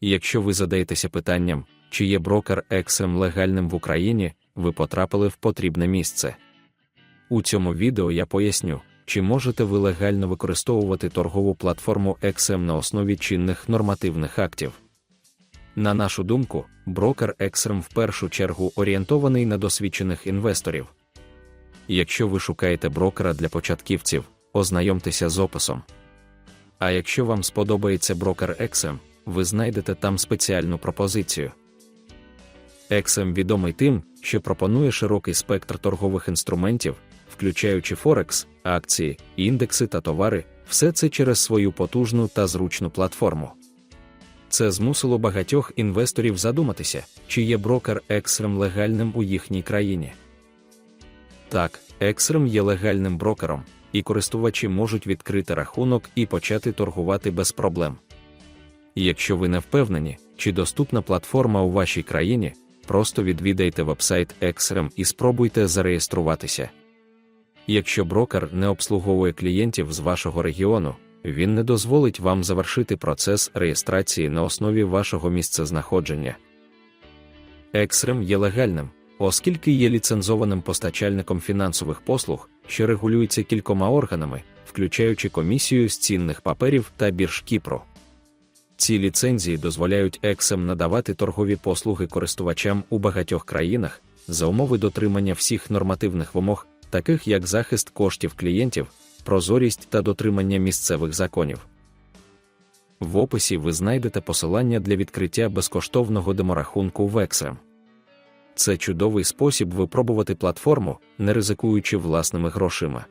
Якщо ви задаєтеся питанням, чи є брокер XM легальним в Україні, ви потрапили в потрібне місце. У цьому відео я поясню, чи можете ви легально використовувати торгову платформу XM на основі чинних нормативних актів. На нашу думку, брокер XM в першу чергу орієнтований на досвідчених інвесторів. Якщо ви шукаєте брокера для початківців, ознайомтеся з описом. А якщо вам сподобається брокер XM, ви знайдете там спеціальну пропозицію. XM відомий тим, що пропонує широкий спектр торгових інструментів, включаючи Форекс, акції, індекси та товари, все це через свою потужну та зручну платформу. Це змусило багатьох інвесторів задуматися, чи є брокер XRM легальним у їхній країні. Так, XRM є легальним брокером, і користувачі можуть відкрити рахунок і почати торгувати без проблем. Якщо ви не впевнені, чи доступна платформа у вашій країні, просто відвідайте вебсайт XRM і спробуйте зареєструватися. Якщо брокер не обслуговує клієнтів з вашого регіону, він не дозволить вам завершити процес реєстрації на основі вашого місцезнаходження. XRM є легальним, оскільки є ліцензованим постачальником фінансових послуг, що регулюється кількома органами, включаючи комісію з цінних паперів та бірж Кіпру. Ці ліцензії дозволяють XM надавати торгові послуги користувачам у багатьох країнах за умови дотримання всіх нормативних вимог, таких як захист коштів клієнтів, прозорість та дотримання місцевих законів. В описі ви знайдете посилання для відкриття безкоштовного деморахунку в XM. Це чудовий спосіб випробувати платформу, не ризикуючи власними грошима.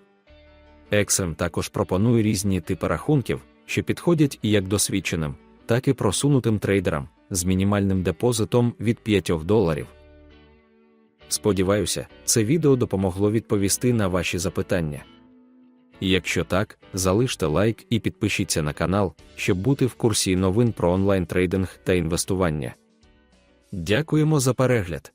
XM також пропонує різні типи рахунків, що підходять як досвідченим, так і просунутим трейдерам з мінімальним депозитом від 5 доларів. Сподіваюся, це відео допомогло відповісти на ваші запитання. Якщо так, залиште лайк і підпишіться на канал, щоб бути в курсі новин про онлайн трейдинг та інвестування. Дякуємо за перегляд!